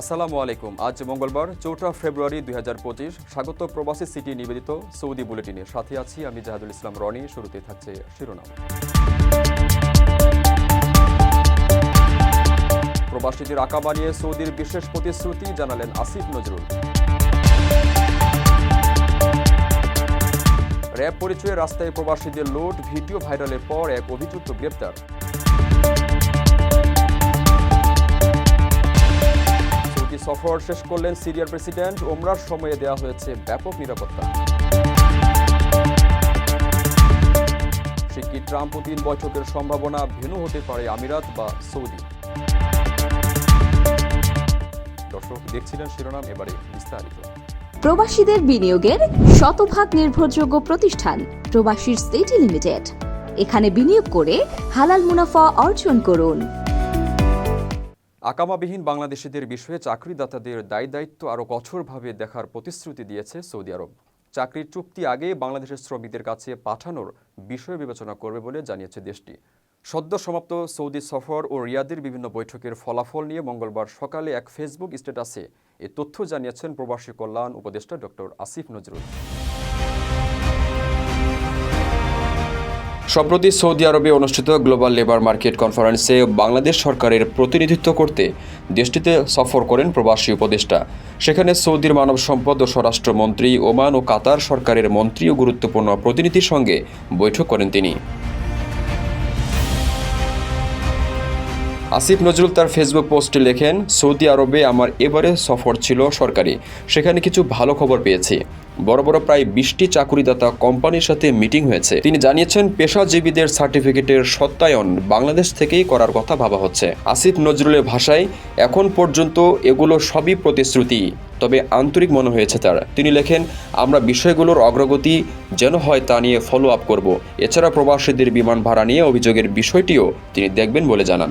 আসসালামু আলাইকুম। আজ মঙ্গলবার, চৌঠা ফেব্রুয়ারি দুই হাজার পঁচিশ, স্বাগত প্রবাসী সিটি নিবেদিত সৌদি বুলেটিনে। সাথে আছি আমি জাহাদুল ইসলাম রনি শুরুতে থাকছে শিরোনাম। প্রবাসীদের আঁকা বানিয়ে সৌদির বিশেষ প্রতিশ্রুতি জানালেন আসিফ নজরুল। র্যাব পরিচয়ে রাস্তায় প্রবাসীদের লোড, ভিডিও ভাইরালের পর এক অভিযুক্ত গ্রেপ্তার। সফর শেষ করলেন সিরিয়ার প্রেসিডেন্ট। ওমরার সময়ে দেওয়া হয়েছে ব্যাপক নিরাপত্তা। শিগগির ট্রাম্প পুতিন বৈঠকের সম্ভাবনা ভেনু হতে পারে আমিরাত বা সৌদি। দর্শক, দেখছিলেন শিরোনাম, এবারে বিস্তারিত। প্রবাসীদের বিনিয়োগের শতভাগ নির্ভরযোগ্য প্রতিষ্ঠান, প্রবাসীর সিটি লিমিটেড। এখানে বিনিয়োগ করে হালাল মুনাফা অর্জন করুন। আকামাবিহীন বাংলাদেশিদের বিষয়ে চাকরিদাতাদের দায়ী দায়িত্ব আরও কঠোরভাবে দেখার প্রতিশ্রুতি দিয়েছে সৌদি আরব। চাকরির চুক্তি আগে বাংলাদেশের শ্রমিকদের কাছে পাঠানোর বিষয় বিবেচনা করবে বলে জানিয়েছে দেশটি। সদ্য সমাপ্ত সৌদি সফর ও রিয়াদের বিভিন্ন বৈঠকের ফলাফল নিয়ে মঙ্গলবার সকালে এক ফেসবুক স্ট্যাটাসে এ তথ্য জানিয়েছেন প্রবাসী কল্যাণ উপদেষ্টা ডক্টর আসিফ নজরুল। সম্প্রতি সৌদি আরবে অনুষ্ঠিত গ্লোবাল লেবার মার্কেট কনফারেন্সে বাংলাদেশ সরকারের প্রতিনিধিত্ব করতে দেশটিতে সফর করেন প্রবাসী উপদেষ্টা। সেখানে সৌদির মানব সম্পদ ও স্বরাষ্ট্রমন্ত্রী ওমান ও কাতার সরকারের মন্ত্রী ও গুরুত্বপূর্ণ প্রতিনিধির সঙ্গে বৈঠক করেন তিনি। আসিফ নজরুল তার ফেসবুক পোস্টে লেখেন, সৌদি আরবে আমার এবারে সফর ছিল সরকারি। সেখানে কিছু ভালো খবর পেয়েছি। বড় বড় প্রায় বিশটি চাকুরিদাতা কোম্পানির সাথে মিটিং হয়েছে। তিনি জানিয়েছেন, পেশাজীবীদের সার্টিফিকেটের সত্যায়ন বাংলাদেশ থেকেই করার কথা ভাবা হচ্ছে। আসিফ নজরুলের ভাষায়, এখন পর্যন্ত এগুলো সবই প্রতিশ্রুতি, তবে আন্তরিক মনে হয়েছে তার। তিনি লেখেন, আমরা বিষয়গুলোর অগ্রগতি যেন হয় তা নিয়ে ফলো আপ করব। এছাড়া প্রবাসীদের বিমান ভাড়া নিয়ে অভিযোগের বিষয়টিও তিনি দেখবেন বলে জানান।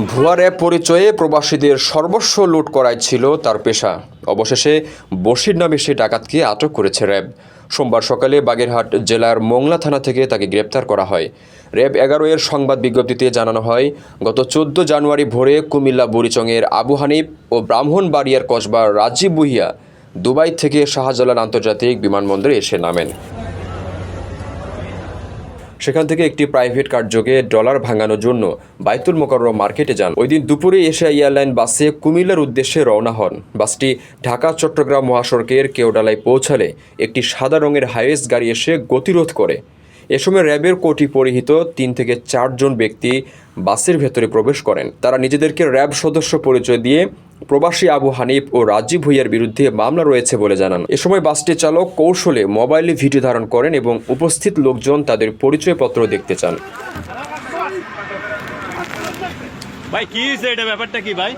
ধারণা দেন আমার ধারণা দেন আমার ধারণা দেন আমার ধারণা দেন ওমা আমার ধারণা দেন ভাই ভাই আমার ধারণা দেন ভাই ভুয়া র্যাব পরিচয়ে প্রবাসীদের সর্বস্ব লুট করাই ছিল তার পেশা। অবশেষে বশির নামে সে ডাকাতকে আটক করেছে র্যাব। সোমবার সকালে বাগেরহাট জেলার মোংলা থানা থেকে তাকে গ্রেপ্তার করা হয়। র্যাব এগারো এর সংবাদ বিজ্ঞপ্তিতে জানানো হয়, গত চোদ্দ জানুয়ারি ভোরে কুমিল্লা বুড়িচংয়ের আবু হানিফ ও ব্রাহ্মণবাড়িয়ার কসবার রাজীব বুহিয়া দুবাই থেকে শাহজালাল আন্তর্জাতিক বিমানবন্দরে এসে নামেন। সেখান থেকে একটি প্রাইভেট কার্যকে ডলার ভাঙানোর জন্য বাইতুল মোকাররম মার্কেটে যান। ওই দিন দুপুরে এশিয়া এয়ারলাইন বাসে কুমিল্লার উদ্দেশ্যে রওনা হন। বাসটি ঢাকা চট্টগ্রাম মহাসড়কের কেওডালায় পৌঁছালে একটি সাদা রঙের হাইয়েস্ট গাড়ি এসে গতিরোধ করে। এ সময় র্যাবের কোটি পরিহিত তিন থেকে চারজন ব্যক্তি বাসের ভেতরে প্রবেশ করেন। তারা নিজেদেরকে র্যাব সদস্য পরিচয় দিয়ে প্রবাসী আবু হানিফ ও রাজীব ভুইয়ার বিরুদ্ধে মামলা রয়েছে বলে জানান। এ সময় বাসটি চালক কৌশলে মোবাইলে ভিডিও ধারণ করেন এবং উপস্থিত লোকজন তাদের পরিচয়পত্র দেখতে চান। ভাই, কি এটা? ব্যাপারটা কি ভাই?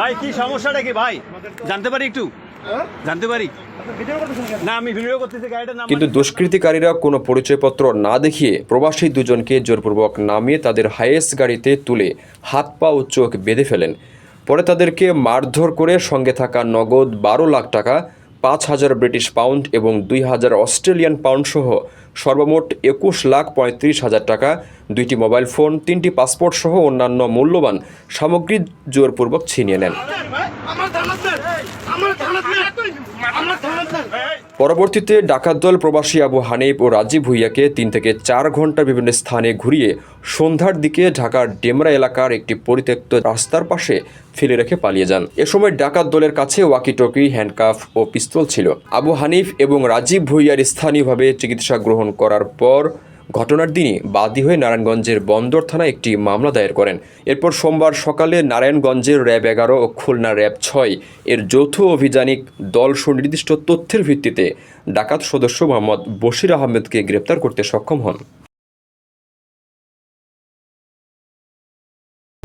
ভাই, কি সমস্যাটা কি ভাই? জানতে পারি একটু? জানতে পারি? ভিডিও করতেছেন কেন? না আমি ভিডিও করতেছি গাড়িটার নাম কিন্তু দুষ্কৃতিকারীরা কোনো পরিচয়পত্র না দেখিয়ে প্রবাসী দুজনকে জোরপূর্বক নামিয়ে তাদের হাইয়েস্ট গাড়িতে তুলে হাত পা ও চোখ বেঁধে ফেলেন। পরে তাদেরকে মারধর করে সঙ্গে থাকা নগদ বারো লাখ টাকা পাঁচ হাজার ব্রিটিশ পাউন্ড এবং দুই হাজার অস্ট্রেলিয়ান পাউন্ড সহ সর্বমোট একুশ লাখ পঁয়ত্রিশ হাজার টাকা দুইটি মোবাইল ফোন তিনটি পাসপোর্ট সহ অন্যান্য মূল্যবান সামগ্রী জোরপূর্বক ছিনিয়ে নেন। পরবর্তীতে ডাকাত দল প্রবাসী আবু হানিফ ও রাজীব ভুইয়াকে তিন থেকে চার ঘণ্টা বিভিন্ন স্থানে ঘুরিয়ে সন্ধ্যার দিকে ঢাকার ডেমরা এলাকার একটি পরিত্যক্ত রাস্তার পাশে ফেলে রেখে পালিয়ে যান। এ সময় ডাকাত দলের কাছে ওয়াকিটকি, হ্যান্ডকাফ ও পিস্তল ছিল। আবু হানিফ এবং রাজীব ভুইয়ার স্থানীয়ভাবে চিকিৎসা গ্রহণ করার পর ঘটনার দিনই বাদী হয়ে নারায়ণগঞ্জের বন্দর থানায় একটি মামলা দায়ের করেন। এরপর সোমবার সকালে নারায়ণগঞ্জের র্যাব এগারো ও খুলনা র্যাব ছয় এর যৌথ অভিযানিক দল সুনির্দিষ্ট তথ্যের ভিত্তিতে ডাকাত সদস্য মোহাম্মদ বশির আহমেদকে গ্রেপ্তার করতে সক্ষম হন।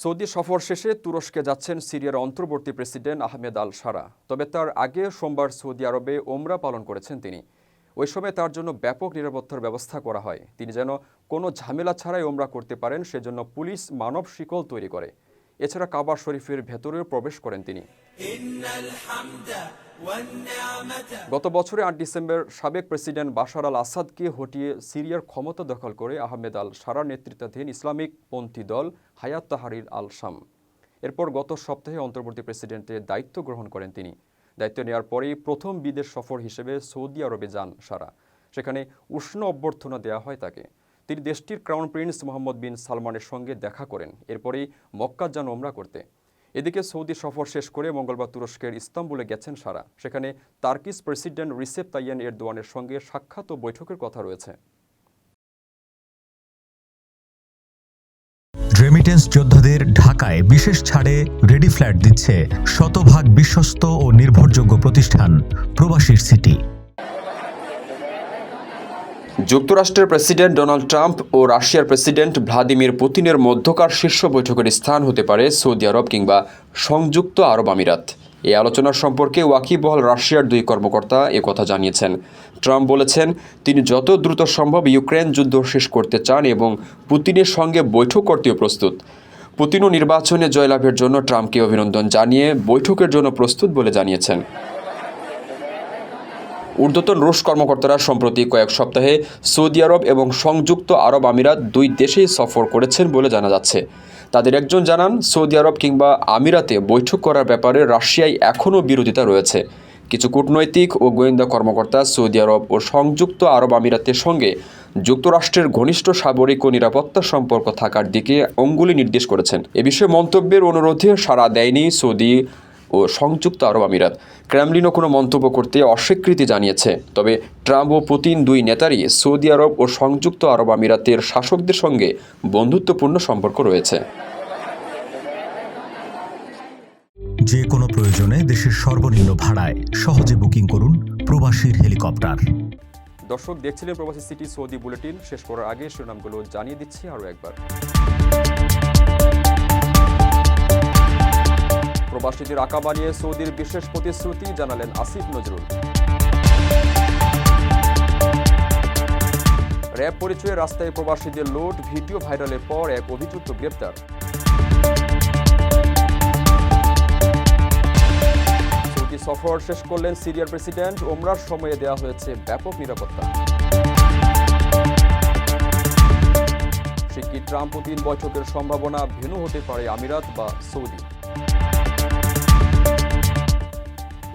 সৌদি সফর শেষে তুরস্কে যাচ্ছেন সিরিয়ার অন্তর্বর্তী প্রেসিডেন্ট আহমেদ আল সারা তবে তার আগে সোমবার সৌদি আরবে ওমরা পালন করেছেন তিনি। ওই সময় তার জন্য ব্যাপক নিরাপত্তার ব্যবস্থা করা হয়। তিনি যেন কোনো ঝামেলা ছাড়াই ওমরা করতে পারেন, সেজন্য পুলিশ মানব শিকল তৈরি করে। এছাড়া কাবা শরীফের ভেতরেও প্রবেশ করেন তিনি। গত বছরে আট ডিসেম্বর সাবেক প্রেসিডেন্ট বাশার আল আসাদকে হটিয়ে সিরিয়ার ক্ষমতা দখল করে আহমেদ আল সারার নেতৃত্বাধীন ইসলামিক পন্থী দল হায়াত তাহারির আল শাম। এরপর গত সপ্তাহে অন্তর্বর্তী প্রেসিডেন্টের দায়িত্ব গ্রহণ করেন তিনি। দায়িত্ব নেওয়ার পরেই প্রথম বিদেশ সফর হিসেবে সৌদি আরবে যান সারা। সেখানে উষ্ণ অভ্যর্থনা দেওয়া হয় তাকে। তিনি দেশটির ক্রাউন প্রিন্স মোহাম্মদ বিন সালমানের সঙ্গে দেখা করেন। এরপরেই মক্কা যান ওমরা করতে। এদিকে সৌদি সফর শেষ করে মঙ্গলবার তুরস্কের ইস্তাম্বুলে গেছেন সারা। সেখানে তার্কিস প্রেসিডেন্ট রিসেপ তাইয়ান এরদোয়ানের সঙ্গে সাক্ষাৎ ও বৈঠকের কথা রয়েছে। রেমিটেন্স যোদ্ধাদের ঢাকায় বিশেষ ছাড়ে রেডি ফ্ল্যাট দিচ্ছে শতভাগ বিশ্বস্ত ও নির্ভরযোগ্য প্রতিষ্ঠান প্রবাসীর সিটি। যুক্তরাষ্ট্রের প্রেসিডেন্ট ডোনাল্ড ট্রাম্প ও রাশিয়ার প্রেসিডেন্ট ভ্লাদিমির পুতিনের মধ্যকার শীর্ষ বৈঠকের স্থান হতে পারে সৌদি আরব কিংবা সংযুক্ত আরব আমিরাত। এই আলোচনার সম্পর্কে ওয়াকিবহল রাশিয়ার দুই কর্মকর্তা কথা জানিয়েছেন। ট্রাম্প বলেছেন, তিনি যত দ্রুত সম্ভব ইউক্রেন যুদ্ধ শেষ করতে চান এবং পুতিনের সঙ্গে বৈঠক করতেও প্রস্তুত। পুতিনও নির্বাচনে জয়লাভের জন্য ট্রাম্পকে অভিনন্দন জানিয়ে বৈঠকের জন্য প্রস্তুত বলে জানিয়েছেন। ঊর্ধ্বতন রুশ কর্মকর্তারা সম্প্রতি কয়েক সপ্তাহে সৌদি আরব এবং সংযুক্ত আরব আমিরাত দুই দেশেই সফর করেছেন বলে জানা যাচ্ছে। তাদের একজন জানান, সৌদি আরব কিংবা আমিরাতে বৈঠক করার ব্যাপারে রাশিয়ায় এখনও বিরোধিতা রয়েছে। কিছু কূটনৈতিক ও গোয়েন্দা কর্মকর্তা সৌদি আরব ও সংযুক্ত আরব আমিরাতের সঙ্গে যুক্তরাষ্ট্রের ঘনিষ্ঠ সামরিক ও নিরাপত্তা সম্পর্ক থাকার দিকে অঙ্গুলি নির্দেশ করেছেন। এ বিষয়ে মন্তব্যের অনুরোধে সাড়া দেয়নি সৌদি ও সংযুক্ত আরব আমিরাত। ক্রেমলিনও কোনো মন্তব্য করতে অস্বীকৃতি জানিয়েছে। তবে ট্রাম্প ও পুতিন দুই নেতারই সৌদি আরব ও সংযুক্ত আরব আমিরাতের শাসকদের সঙ্গে বন্ধুত্বপূর্ণ সম্পর্ক রয়েছে। যে কোনো প্রয়োজনে দেশের সর্বনিম্ন ভাড়ায় সহজে বুকিং করুন প্রবাসীর হেলিকপ্টার। দর্শক দেখছিলেন প্রবাসী সিটি সৌদি বুলেটিন। শেষ করার আগে শিরোনামগুলো জানিয়ে দিচ্ছি আরও একবার। প্রবাসীদের আঁকা বানিয়ে সৌদির বিশেষ প্রতিশ্রুতি জানালেন আসিফ নজরুল। র্যাব পরিচয়ে রাস্তায় প্রবাসীদের লোড, ভিডিও ভাইরালের পর এক অভিযুক্ত গ্রেপ্তার। সৌদি সফর শেষ করলেন সিরিয়ার প্রেসিডেন্ট, ওমরার সময়ে দেওয়া হয়েছে ব্যাপক নিরাপত্তা। শিগগির ট্রাম্প পুতিন বৈঠকের সম্ভাবনা ভিন্ন হতে পারে আমিরাত বা সৌদি?